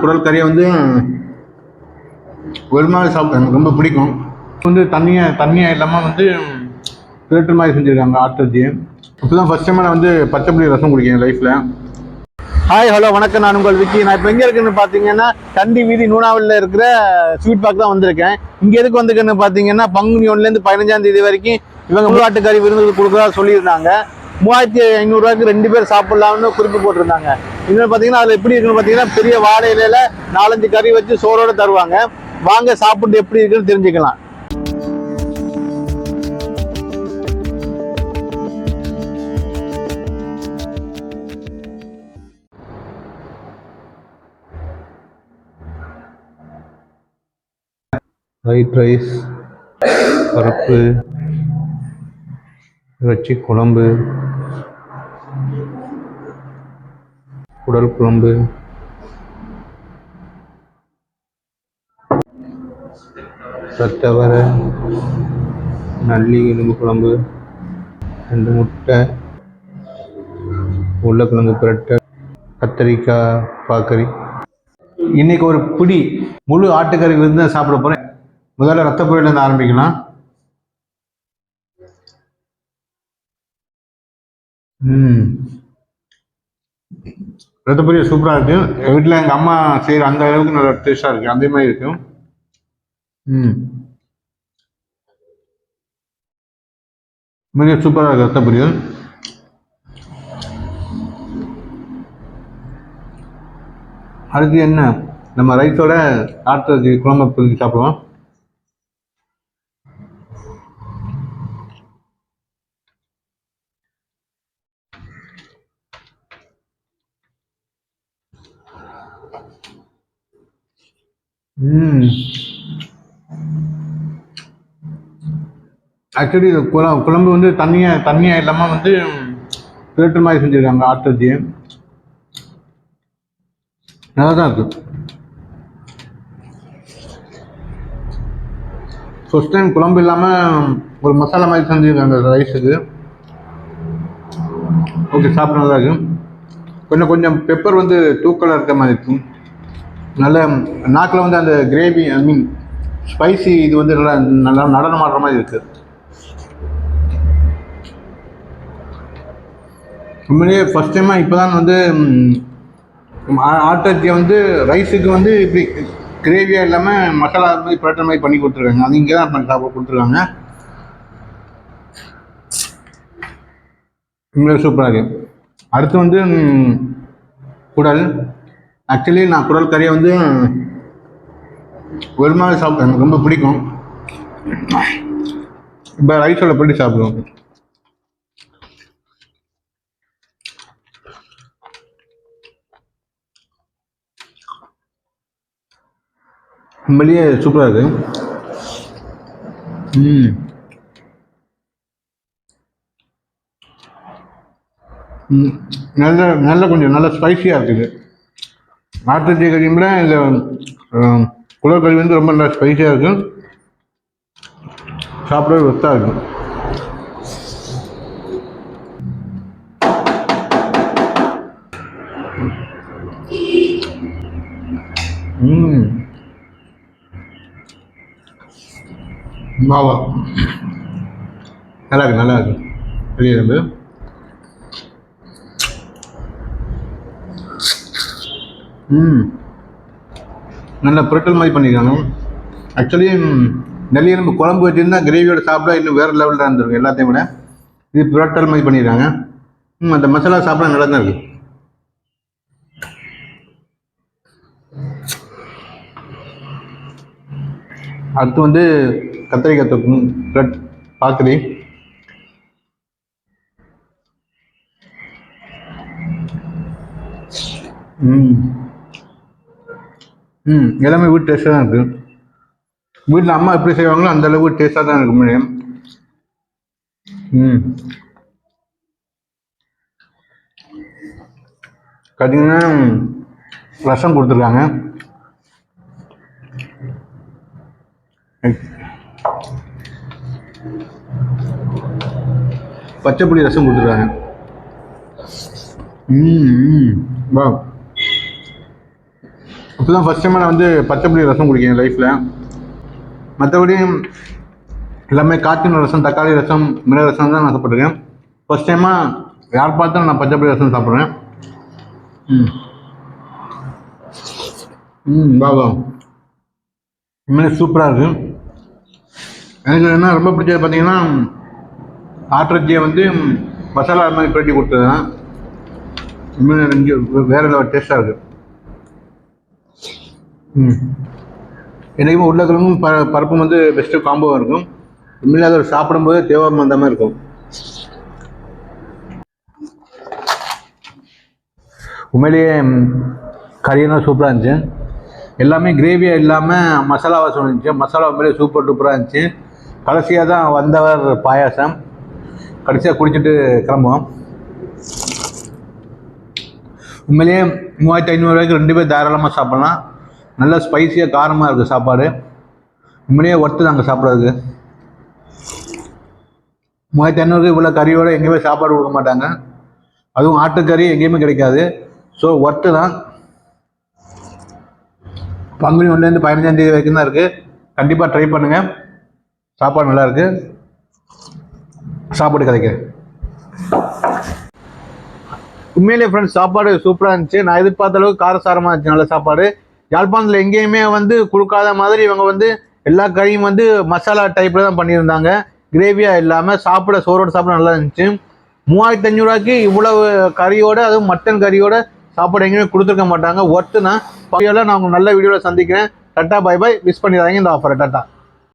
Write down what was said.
குடல் கறியை வந்து வெறுமாவே சாப்பிட்டேன் எனக்கு ரொம்ப பிடிக்கும். வந்து தண்ணியாக தண்ணியாக இல்லாமல் வந்து ஃபில்டர் மாதிரி செஞ்சுருக்காங்க ஆட்டர்ஜி இப்போ தான் ஃபஸ்ட் டைம் நான் வந்து பச்சைப்புளி ரசம் குடிக்கிறேன் லைஃப்பில் ஹாய் ஹலோ வணக்கம். நான் உங்கள் விக்கி. நான் இப்போ எங்கே இருக்குன்னு பார்த்தீங்கன்னா கண்டி வீதி நூனாவில் இருக்கிற ஸ்வீட் பார்க் தான் வந்திருக்கேன். இங்கே எதுக்கு வந்திருக்கேன்னு பார்த்தீங்கன்னா பங்குனி ஒன்றுலேருந்து பதினஞ்சாம் தேதி வரைக்கும் இவங்க முழுவாட்டு கறி விருந்து கொடுக்குறதா சொல்லியிருந்தாங்க. மூவாயிரத்தி ஐநூறுரூவாய்க்கு ரெண்டு பேர் சாப்பிட்லாம்னு குறிப்பு போட்டிருந்தாங்க. இன்னொன்று பார்த்தீங்கன்னா அதில் எப்படி இருக்குன்னு பார்த்தீங்கன்னா பெரிய வாழை இலையில நாலஞ்சு கறி வச்சு சோறோட தருவாங்க. வாங்க சாப்பிட்டு எப்படி இருக்குன்னு தெரிஞ்சுக்கலாம். ஃப்ரைட் ரைஸ் பருப்பு இறைச்சி குழம்பு குடல் குழம்பு. சத்தவரை நல்லி எலும்பு குழம்பு ரெண்டு முட்டை உருளைக்கிழங்கு பிரட்டை கத்தரிக்காய் பாக்கறி இன்னைக்கு ஒரு பிடி முழு ஆட்டுக்கறி விருந்து சாப்பிட போறேன். முதல்ல ரத்த புயலேருந்து ஆரம்பிக்கலாம். ம். ரத்த சூப்பராக இருக்கும் எங்கள் வீட்டில் எங்கள் அம்மா செய்கிற அந்த அளவுக்கு நல்லா டேஸ்டாக இருக்கு. அதே மாதிரி இருக்கும் ம். மிக சூப்பராக இருக்கு ரத்தப்பொரியல் அடுத்து என்ன? நம்ம ரைஸோட ஆட்டு குழம்பு பொரிச்சு சாப்பிடுவோம். ஆக்சுவலி இது குழம்பு குழம்பு வந்து தண்ணியாக தண்ணியாக இல்லாமல் வந்து ஃபில்டர் மாதிரி செஞ்சுருக்காங்க ஆட்டுச்சி நல்லா தான் இருக்கு. ஃபஸ்ட் டைம் குழம்பு இல்லாமல் ஒரு மசாலா மாதிரி செஞ்சுருக்காங்க ரைஸுக்கு ஓகே சாப்பிட நல்லா இருக்கு. கொஞ்சம் கொஞ்சம் பெப்பர் வந்து தூக்கலாக இருக்க மாதிரி இருக்கும். நல்ல நாக்கில் வந்து அந்த கிரேவி ஐ மீன் ஸ்பைசி இது வந்து நல்லா நல்லா நடனம் ஆடுற மாதிரி இருக்குது உண்மையிலேயே ஃபஸ்ட் டைமாக இப்போ தான் வந்து ஆட்டத்தை வந்து ரைஸுக்கு வந்து இப்படி கிரேவியாக இல்லாமல் மசாலா மாதிரி புரட்ட மாதிரி பண்ணி கொடுத்துருக்காங்க. அது இங்கே தான் பண்ணி சாப்பிட கொடுத்துருக்காங்க. உண்மையிலே சூப்பராக இருக்குது அடுத்து வந்து குடல். ஆக்சுவலி நான் குடல் கறியை வந்து வெறுமாவே சாப்பிட்டேன் எனக்கு ரொம்ப பிடிக்கும். இப்போ ரைஸோட போட்டு சாப்பிடுவோம். உண்மையிலேயே சூப்பராக இருக்குது ம். நல்ல நல்ல கொஞ்சம் நல்ல ஸ்பைசியாக இருக்குது. நாட்டு கறியும்ல இந்த குளர் கறி வந்து ரொம்ப நல்லா ஸ்பைசியாக இருக்கும். சாப்பிடவே ஒத்தாக இருக்கும். மாவா. நல்லா இருக்கு நல்லா இருக்கு. பெரிய ம். நல்ல புரட்டல் மாதிரி பண்ணியிருக்காங்க. ஆக்சுவலி நெல்லி நம்ம குழம்பு வச்சுருந்தா கிரேவியோட சாப்பிட்டா இன்னும் வேறு லெவலில் இருந்திருக்கும் எல்லாத்தையும் விட. இது புரட்டல் மாதிரி பண்ணியிருக்காங்க. ம் அந்த மசாலா சாப்பிட நல்லா தான் இருக்கு. அடுத்து வந்து கத்திரிக்காய் தொக்கும் பிரெட் பாக்கரி ம். ம் எல்லாமே வீட்டு டேஸ்ட்டாக தான் இருக்குது வீட்டில் அம்மா எப்படி செய்வாங்களோ அந்த அளவுக்கு டேஸ்ட்டாக தான் இருக்கு முடியும் ம். பார்த்தீங்கன்னா ரசம் கொடுத்துருக்காங்க. பச்சை புளி ரசம் கொடுத்துருக்காங்க. ம் ம். வா. இப்போ தான் ஃபஸ்ட் டைம் நான் வந்து பச்சைப்புளி ரசம் குடிக்கிறேன் லைஃப்பில் மற்றபடி எல்லாமே காய்ச்சின ரசம் தக்காளி ரசம் மிளகு ரசம் தான் நான் சாப்பிட்ருக்கேன் ஃபஸ்ட் டைமாக யார் பார்த்தாலும் நான் பச்சைப்புளி ரசம் சாப்பிட்றேன் ம். ம் பாபா உண்மையிலே சூப்பராக இருக்குது எனக்கு என்ன ரொம்ப பிடிச்சது பார்த்தீங்கன்னா ஆட்டிறச்சியை வந்து மசாலா மாதிரி பிரட்டி கொடுத்தது தான் உண்மையிலே இங்கே வேறு லெவல் டேஸ்ட்டாக இருக்குது என்றைக்குமே உருளைக்கிழங்கும் ப பருப்பும் வந்து பெஸ்ட்டு காம்போவாக இருக்கும். உண்மையிலே அதை சாப்பிடும்போது தேவாரம் வந்த மாதிரி இருக்கும். உண்மையிலேயே கறியெல்லாம் சூப்பராக இருந்துச்சு. எல்லாமே கிரேவியாக இல்லாமல் மசாலா வாசம் இருந்துச்சு மசாலா உண்மையிலே சூப்பர் டூப்பராக இருந்துச்சு. கடைசியாக தான் வந்தவர் பாயாசம். கடைசியாக குடிச்சிட்டு கிளம்புவோம். உண்மையிலேயே மூவாயிரத்தி ஐநூறுரூவாய்க்கு ரெண்டு பேர் தாராளமாக சாப்பிட்லாம். நல்ல ஸ்பைசியாக காரமாக இருக்குது சாப்பாடு. உண்மையிலேயே ஒர்த்து நாங்கள் சாப்பிட்றதுக்கு. மூவாயிரத்தி ஐநூறுக்கு இவ்வளோ கறியோடு எங்கேயுமே சாப்பாடு கொடுக்க மாட்டாங்க. அதுவும் ஆட்டுக்கறி எங்கேயுமே கிடைக்காது. ஸோ ஒர்த்து தான். பங்குனி ஒன்றுலேருந்து பதினஞ்சாம் தேதி வரைக்கும் தான் இருக்குது கண்டிப்பாக ட்ரை பண்ணுங்கள் சாப்பாடு நல்லாயிருக்கு சாப்பாடு கிடைக்கும் உண்மையிலேயே ஃப்ரெண்ட்ஸ் சாப்பாடு சூப்பராக இருந்துச்சு. நான் எதிர்பார்த்த அளவுக்கு காரசாரமாக இருந்துச்சு நல்ல சாப்பாடு. யாழ்ப்பாணத்தில் எங்கேயுமே வந்து கொடுக்காத மாதிரி இவங்க வந்து எல்லா கறியும் வந்து மசாலா டைப்பில் தான் பண்ணியிருந்தாங்க. கிரேவியாக இல்லாமல் சாப்பிட சோறோட சாப்பிட நல்லா இருந்துச்சு. மூவாயிரத்தி அஞ்சூறுவாய்க்கு இவ்வளவு கறியோட அதுவும் மட்டன் கறியோட சாப்பாடு எங்கேயுமே கொடுத்துருக்க மாட்டாங்க. ஒர்த்துனா நான் உங்க நல்ல வீடியோவில் சந்திக்கிறேன். டட்டா பை பை மிஸ் பண்ணிடுறாங்க இந்த ஆஃபரை டட்டா.